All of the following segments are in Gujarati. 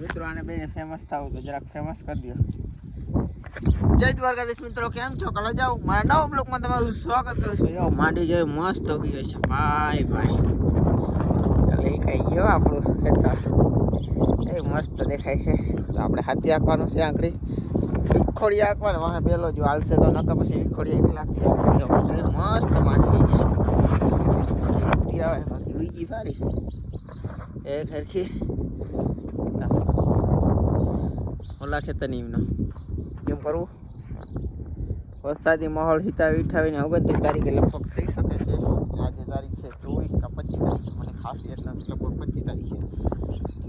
મિત્રો, આને બેને ફેમસ થાવું તો જરાક ફેમસ કરી દો જય દ્વારકાધીશ મિત્રો, કેમ છો? કલા જાઓ. મારા નવા બ્લોકમાં તમારું સ્વાગત કરું છું. જો, માંડી જોઈ મસ્ત ઉગી ગઈ છે. ભાઈ ભાઈ. એટલે કઈ ગયો આપણું ખેતર. એ મસ્ત દેખાય છે. આપણે હાથી આંકવાનું છે આંકડી. વિખોડી આંકવાનું. વાહ પેલો જો હાલશે તો નકર પછી વિખોડી એક લાખ. મસ્ત માંડી ગઈ છે. આવે, બાકી ઉગી ફારી એક હરખી. ઓલા ખેતરની કેમ કરવું? વરસાદી માહોલ હિતાવી ઉઠાવીને ઓગણત્રીસ તારીખે લગભગ થઈ શકે છે. આજે તારીખ છે ચોવીસ કે પચીસ તારીખ. મને ખાસ નથી, લગભગ પચીસ તારીખે.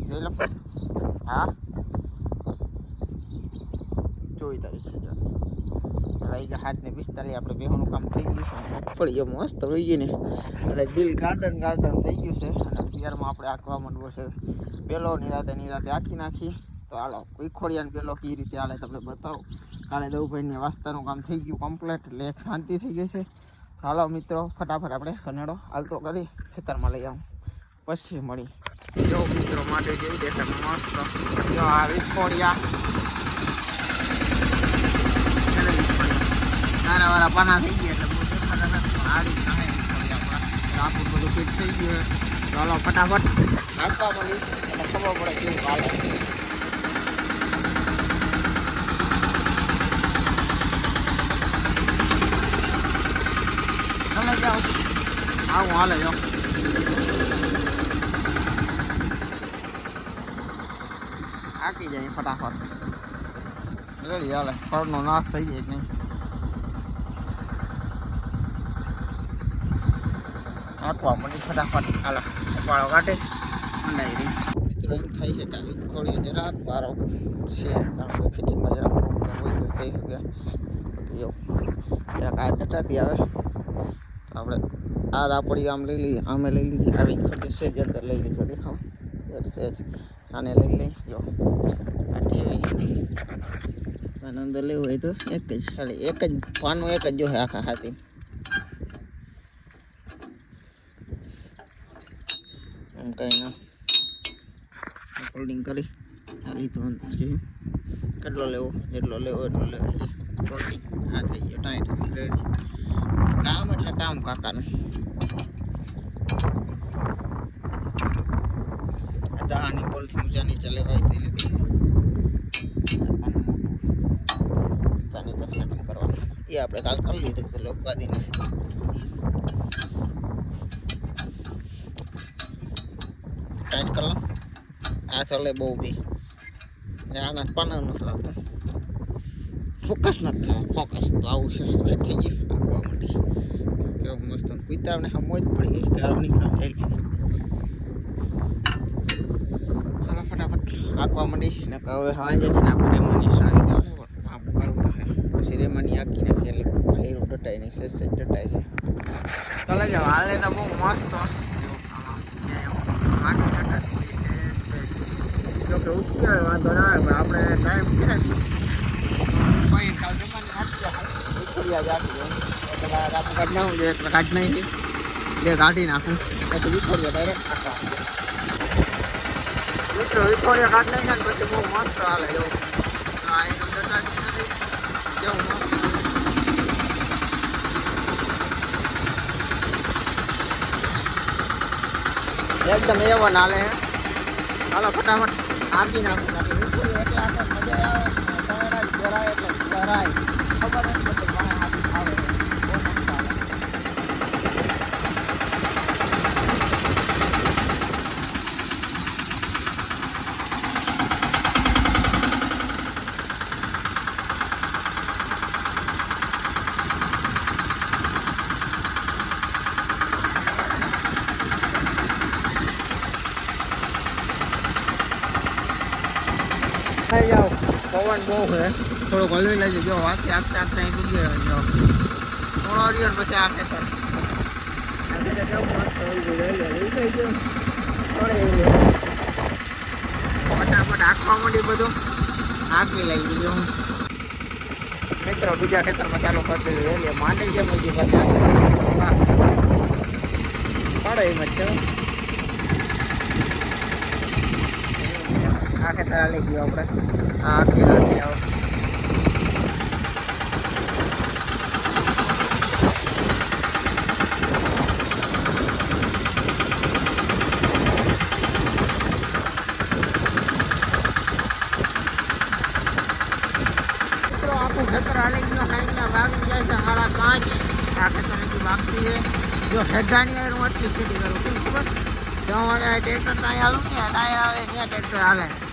જોઈ લો. હા? ચોવીસ તારીખ રહી ગયા હાથ ને પિસ્તાલીસ આપણે બેહોનું કામ થઈ ગયું છે. મગફળી મસ્ત હોઈ ગઈ ને. એટલે દિલ ગાર્ડન ગાર્ડન થઈ ગયું છે. અને અત્યારમાં આપણે આંકવા માંડવો છે પેલો નિરાતે નિરાતે આખી નાખી. તો હાલો, વિખોડિયાને પેલો કઈ રીતે હાલે તમને બતાવું. કાલે દઉભાઈને વાસ્તાનું કામ થઈ ગયું કમ્પ્લેટ એટલે એક શાંતિ થઈ ગઈ છે. હાલો મિત્રો, ફટાફટ આપણે સનેડો હાલતો કરી ખેતરમાં લઈ આવું. પછી મળી. જો મિત્રો, માટે જેવી દેખાય મસ્ત. જો આ વિખોડિયા. નાના વાળા પાના થઈ ગયા થઈ ગયું ચાલો ફટાફટ. નાખવા મળી. ખબર પડે કેવું હાલે તમે જાઓ આવું હાલે જો. જાય ફટાફટ. રેડી, હાલે. ફળનો નાશ થઈ જાય નહીં? આખવા મળી ફટાફટ, હાલો. કાઢે. મંડાઈ થાય છે કે ખોળી બારો છે. કારણ થઈ શકે. જો, જરાક આવે. આપણે આ રાપડી આમ લઈ લઈએ, આમે લઈ લીધી, આવી ખોટી સેજ અંદર લઈ લીધો, દેખાવ. સેજ, આને લઈ લઈ, જો. આને અંદર લેવું હોય તો એક જ, ખાલી એક જ પાનું એક જ જોશે આખા હાથી. એમ કંઈ ના. ફોલ્ડિંગ કરી. આ લીધો અંદર જોઈએ કેટલો લેવો? જેટલો લેવો, એટલો લેવો. ફોલ્ડિંગ આ થઈ ગયો ટાઈટ રેડી કામ એટલે કામ કાકાનું આ દહાની બોલથી ઊંચા નીચે લેવાય તે લીધી નીચાની તો સેટિંગ કરવાનું એ આપણે કાલ કરી લીધું તો લોકવાદી નથી ટાઈટ કરી લો આ ચાલે બહુ બી ને આના પાના નથી લાગતું ફોકસ નથી થવા ફોકસ તો આવું છે ફિટ થઈ ગયું આપવા માટે કેવું મસ્ત કુતરાને સમજ પડી ગઈ આવની કામ થઈ ચાલો ફટાફટ આંકવા માંડી ને હવે હાજે છે ને આપણે રેમાની સણાવી દેવા છે પણ આમ કાઢવું થાય પછી રેમાની આંકી નાખી એટલે ખૈરું ડટાઈ નહીં સેજ સેજ ડટાઈ છે ચાલે જાવ હાલે તો બહુ મસ્ત જો વાંધો ના આવે પણ આપણે ટાઈમ છે કોઈ કાલ જમવાની આપી જાય ઉઠી જાતી હોય એટલે રાતે કાઢ નાખું બે કાઢ નાખી બે કાઢી નાખું પછી વિખોડીએ ડાયરેક્ટ કાઢવા મિત્રો વિખોડીએ કાઢ નાખ્યા ને પછી બહુ મસ્ત હાલે એવું આ એનું ડટાતી નથી કેવું મસ્ત એકદમ એવો નાલે હાલો ફટાફટ આપી નાખું બાકી વિખોડી એટલે આપણે મજા આવે સવારા જ ભરાય એટલે ભરાય ખબર નથી પડતી મને હાથી આવે બહુ મસ્ત હાલે થઈ જાઓ. પવન બહુ છે. થોડુંક હલવી લેજો. જો વાંચી આપતા આપતા અહીં ડૂબી ગયો જો. થોડો રહ્યો પછી આ ખેતર છે. લઈ લઈ ફટાફટ આંખવા માંડી બધું. આંકી લઈ ગયો હું. મિત્રો, બીજા ખેતરમાં ચાલુ કરી દીધું એટલે માંડી જેમ હજી પાછા પડે એમ જ છે આ આ ખેતર હાલી ગયો આપણે આ આટલી હાલી આવો મિત્રો આખું ખેતર હાલી ગયો સાઈડના વાગી જાય છે સાડા પાંચ આ ખેતર હજી બાકી છે જો હેઠાની આવે હું આટલી સીટી કરું કેમ ખબર જો મને ટ્રેક્ટર ત્યાં હાલું ને ડાય આવે ત્યાં ટ્રેક્ટર હાલે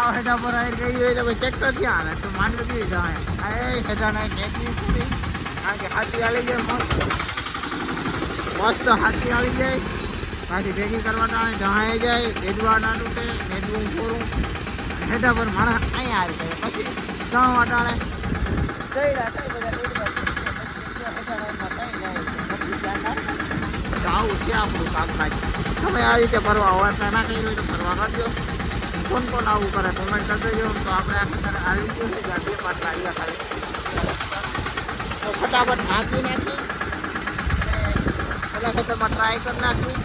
આ હેઠા પર આવી ગઈ હોય તો પછી ટ્રેક્ટર ક્યાં હાલે તો માંડ બી જાય એ હેઠાને કારણ કે હાથી આવી જાય મસ્ત. મસ્ત હાથી આવી જાય. પાછી ભેગી કરવા ટાણે જહાએ જાય, ભેજવા તૂટે, ભેજવું પૂરું હેઠા પર મારા અહીંયા આવી જાય, પછી જવા ટાણે. આવું છે આપણું કામકાજ. તમે આ રીતે ફરવા હોય ના કહી હોય તો ફરવા કરજો. કોણ કોણ આવું કરે કોમેન્ટ કરી દેજો તો આપણે આ ખેતર આવી ગયું છે ગાડી પાછળ આવ્યા ખાલી. તો ફટાફટ નાખી. નાખી પેલા ખેતરમાં ટ્રાય કરી નાખી.